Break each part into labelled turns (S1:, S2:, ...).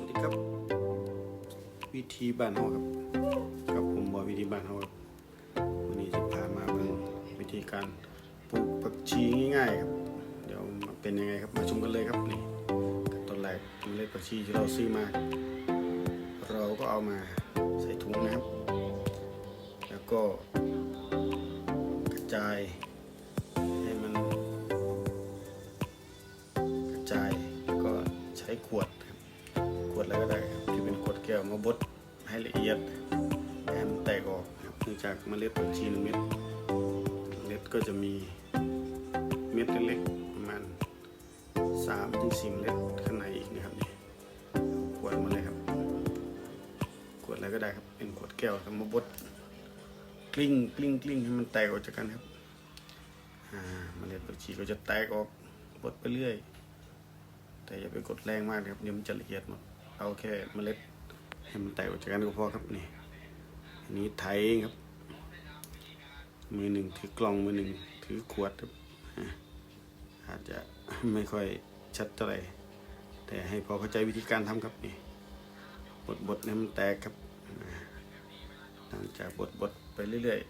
S1: วัสดีครับ วิธีบ้านเฮาครับกับผมบอกวิธีบ้านเฮาครับวันนี้จะพามาเบิ่งวิธีการปลูกผักชีง่ายๆครับเดี๋ยวมาเป็นยังไงครับมาชมกันเลยครับนี่ต้นตอนแรกเมล็ดผักชีที่เราซื้อมา เราก็เอามาใส่ถุงนะครับ แล้วก็กระจายให้มัน กระจายแล้วก็ใช้ขวด อะไรก็ได้ครับที่เป็นขวดแก้วมาบดให้ละเอียดให้มันแตกออกครับเนื่องจากเมล็ดผักชีหนึ่งเม็ดเมล็ดก็จะมีเม็ดเล็กๆประมาณ3ถึง4เมล็ดข้างในอีกนะครับนี่ขวดมาเลยครับขวดอะไรก็ได้ครับเป็นขวดแก้วมาบดกลิ้งกลิ้งกลิ้งให้มันแตกออกจากกันครับเมล็ดผักชีก็จะแตกออกบดไปเรื่อย แต่อย่าไปกดแรงมากนะครับเดี๋ยวมันจะละเอียดหมด เอาแค่เมล็ดให้มันแตกออกจากกันก็พอครับนี่อันนี้ไทยครับ มือหนึ่งถือกล่องมือหนึ่งถือขวดครับอาจจะไม่ค่อยชัดเท่าไหร่แต่ให้พอเข้าใจวิธีการทำครับนี่บดบดให้มันแตกครับหลังจากบดบดไปเรื่อย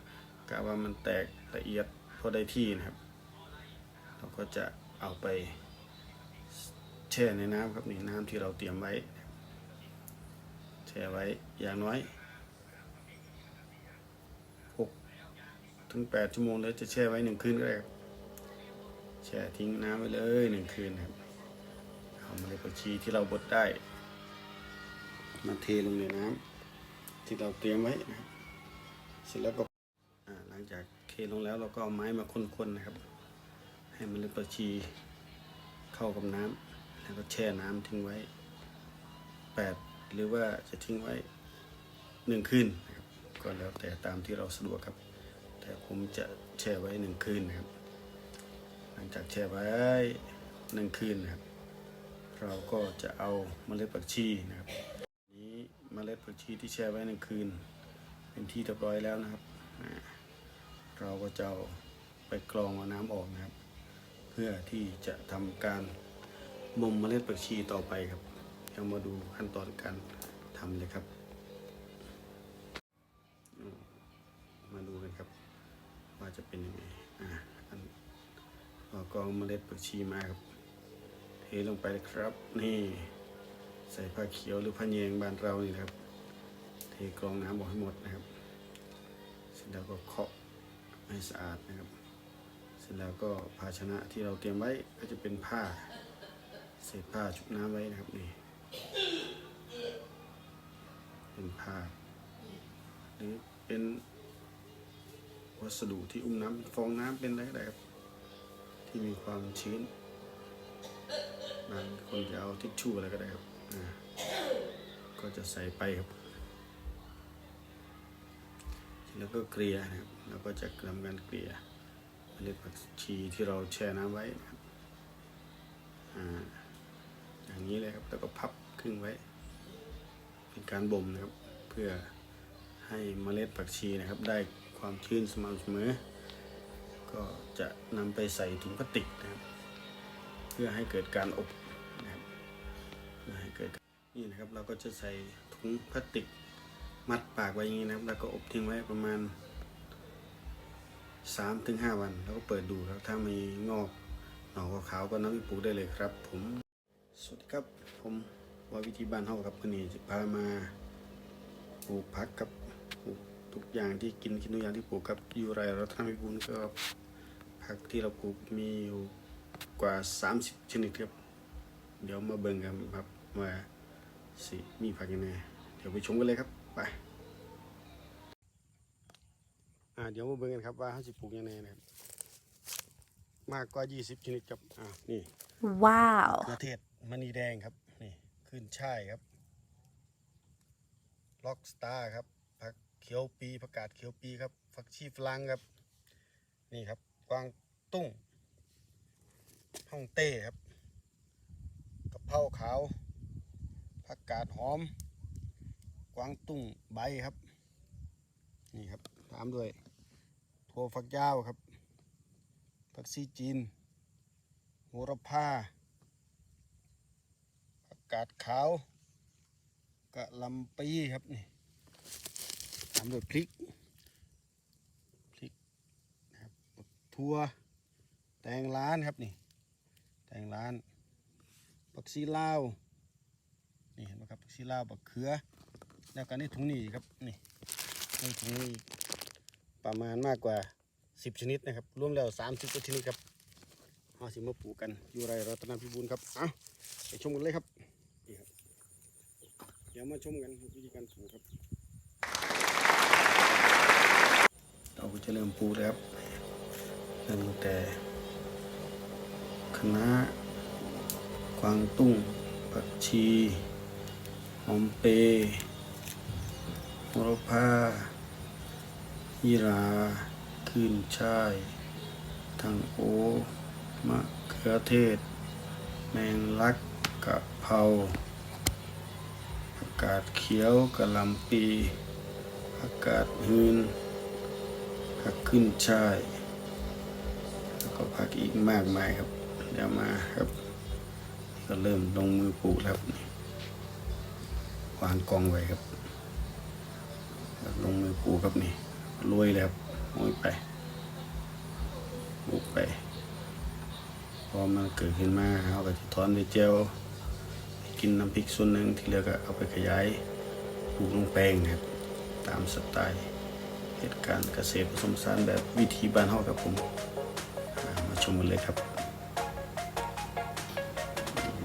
S1: ๆกะว่ามันแตกละเอียดพอได้ที่นะครับ เราก็จะเอาไป แช่ในน้ำครับนี่น้ำที่เราเตรียมไว้ แช่ไว้อย่างน้อยหกถึงแปดชั่วโมงแล้วจะแช่ไว้หนึ่งคืนก็ได้ครับแช่ทิ้งน้ำไว้เลยหนึ่งคืนครับเอาเมล็ดผักชีที่เราบดได้มาเทลงในน้ำที่เราเตรียมไว้นะครับเสร็จแล้วก็หลังจากเทลงแล้วเราก็เอาไม้มาคนๆนะครับ ให้เมล็ดผักชีเข้ากับน้ำ แล้วก็แช่น้ำทิ้งไว้แปดหรือว่าจะทิ้งไว้หนึ่งคืนนะครับก็แล้วแต่ตามที่เราสะดวกครับ แต่ผมจะแช่ไว้หนึ่งคืนนะครับ หลังจากแช่ไว้หนึ่งคืนนะครับ เราก็จะเอาเมล็ดผักชีนะครับนี้เมล็ดผักชีที่แช่ไว้หนึ่งคืน เป็นที่เรียบร้อยแล้วนะครับ เราก็จะไปกรองเอาน้ำออกนะครับ เพื่อที่จะทำการ บ่มเมล็ดผักชีต่อไปครับเดี๋ยวมาดูขั้นตอนการทำเลยครับ มาดูกันครับ ว่าจะเป็นยังไงอ่าอันเราก็เอาเมล็ดผักชีมาครับ เทลงไปเลยครับ นี่ ใส่ผ้าเขียวหรือผ้าแยงบ้านเรานี่ครับ เทกรองน้ำออกให้หมดนะครับ เสร็จแล้วก็เคาะให้สะอาดนะครับ เสร็จแล้วก็ภาชนะที่เราเตรียมไว้ก็จะเป็นผ้า เศษผ้าชุบน้ำไว้นะครับนี่เป็นผ้าหรือเป็นวัสดุที่อุ้มน้ำฟองน้ำเป็นอะไรก็ได้ครับที่มีความชื้นบางคนจะเอาทิชชู่อะไรก็ได้ครับก็จะใส่ไปครับแล้วก็เกลี่ยนะครับแล้วก็จะทำการเกลี่ยเมล็ดผักชีที่เราแช่น้ำไว้นะครับอ่า อย่างนี้เลยครับ แล้วก็พับครึ่งไว้ เป็นการบ่มนะครับ เพื่อให้เมล็ดผักชีนะครับ ได้ความชื้นสม่ำเสมอ ก็จะนำไปใส่ถุงพลาสติกนะครับ เพื่อให้เกิดการอบนะครับเพื่อให้เกิดนี่นะครับ เราก็จะใส่ถุงพลาสติกมัดปากไว้อย่างนี้นะครับ แล้วก็อบทิ้งไว้ประมาณสามถึงห้าวัน แล้วก็เปิดดูครับ ถ้ามีงอกหนอขาวๆก็น้ำอีปลูกได้เลยครับผม สวัสดีครับผมว่าวิธีบ้านเฮาครับวันนี้จะพามาปลูกผักครับปลูกทุกอย่างที่กินกินทุกอย่างที่ปลูกครับอยู่ไรเราทำให้บุญก็ผักที่เราปลูกมีอยู่กว่า 30 ชนิดครับ เดี๋ยวมาเบิ่งกันครับว่าสิมีผักยังไงเดี๋ยวไปชมกันเลยครับไปอ่าเดี๋ยวมาเบิ่งกันครับว่าเขาสิปลูกยังไงนะครับมากกว่า 20 ชนิดครับอ่านี่
S2: Wow.
S1: มะเทศ มณีแดงครับนี่ขึ้นช่ายครับล็อกสตาร์ครับผักเขียวปีผักกาดเขียวปีครับผักชีฝรั่งครับ นี่ครับกวางตุ้งฮ่องเต้ครับกะเพราขาวผักกาดหอม กวางตุ้งใบครับ นี่ครับตามด้วยถั่วฝักยาวครับผักซีจีนโหระพา กาดขาวกะลำปีครับนี่ตามด้วยพริกพริกนะครับบักทั่วแตงล้านครับนี่แตงล้านปักซีลาวนี่เห็นไหมครับปักซีลาวบักเขือ แล้วก็นี่ถุงนี้ครับนี่ในถุงนี้ประมาณมากกว่า 10 ชนิดนะครับ รวมแล้ว 30กว่าชนิดครับเอาสิมาปลูกกันอยู่ไรรัตนพิบูลครับเอาไปชมกันเลยครับ ดี๋ยวมาชมกันวิธีการปลูกครับ เราก็จะเริ่มปลูกเลยครับเริ่มตั้งแต่คณะกวางตุ้งผักชีหอมเปย์โหรพายีราขึ้นช่ายทางโอมะเขือเทศ แมงลักกะเพรา กาศเขียวกะหล่ำปีอากาศหืนผักขึ้นช่ายแล้วก็ผักอีกมากมายครับ เดี๋ยวมาครับ ก็เริ่มลงมือปลูกแล้วครับนี่วางกองไว้ครับลงมือปลูกครับนี่รวยแล้วครับโอ้ยไปปลูกไปพอมันเกิดขึ้นมาเอาก็จะถอนไปเจียว กินน้ำพริกส่วนหนึ่งที่เหลือก็เอาไปขยายปลูกลงแปลงครับตามสไตล์เหตุการณ์เกษตรผสมสานแบบวิธีบ้านเฮากับผมมาชมกันเลยครับ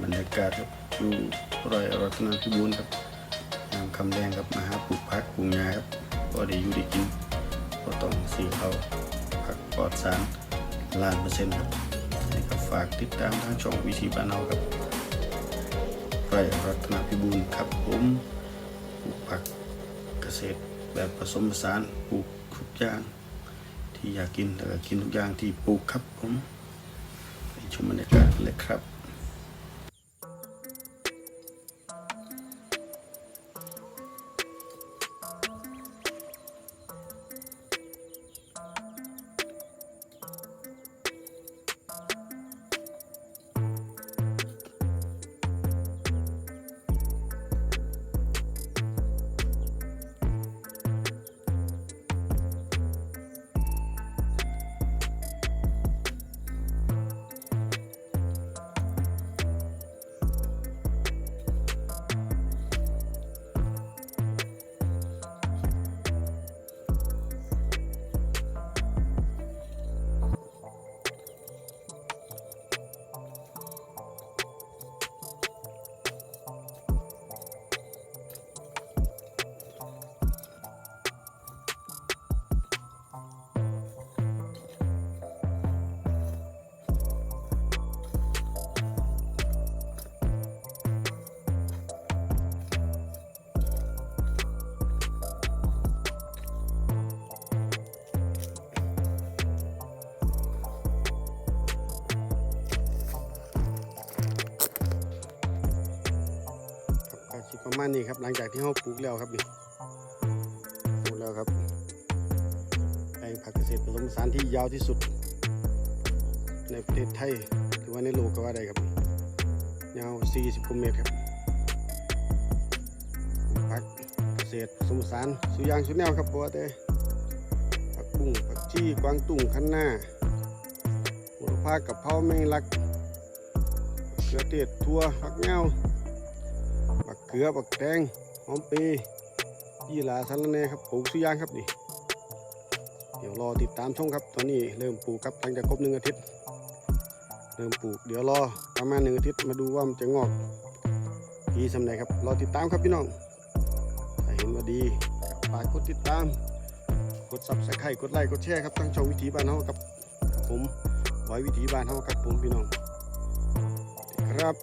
S1: บรรยากาศครับอยู่รอยรัตนพิบูลครับยามคำแรงครับมาหาปลูกพักปลูกงาครับก็ได้อยู่ได้กินก็ต้องสีเขาผักปลอดสารล้านเปอร์เซ็นต์ครับนี่ก็ฝากติดตามทางช่องวิธีบ้านเฮาครับ รอยรัตนพิบูลครับผมปลูกผักเกษตรแบบผสมผสานปลูกทุกอย่าง ที่อยากกินแต่ก็กินทุกอย่างที่ปลูกครับผมไปชมบรรยากาศเลยครับ ประมาณนี้ครับ หลังจากที่เราปลูกแล้วครับนี่ปลูกแล้วครับแปลงผักเกษตรผสมสานที่ยาวที่สุด ในประเทศไทยหรือว่าในโลกก็ว่าได้ครับนี่ยาว 40กว่าเมตรครับผักเกษตรผสมสานสุยางสุแนวครับเพราะว่าแต่ผักบุ้งผักชีกวางตุ้งคันหน้าโหระพากับเพราแมงลักเขือเทศทั่วผักเงา บักเขือบักแตงหอมปียี่หร่าสาระแน่ครับปลูกสุยางครับนี่เดี๋ยวรอติดตามชมครับ ตอนนี้เริ่มปลูกครับหลังจากครบหนึ่งอาทิตย์ เริ่มปลูกเดี๋ยวรอประมาณหนึ่งอาทิตย์มาดูว่ามันจะงอกดีสำไหนครับรอติดตามครับพี่น้องถ้าเห็นว่าดีฝากกดติดตาม กดซับสไครต์กดไลค์กดแชร์ครับทั้งช่องวิถีบ้านเฮากับผมไว้วิถีบ้านเฮากับผมพี่น้องครับ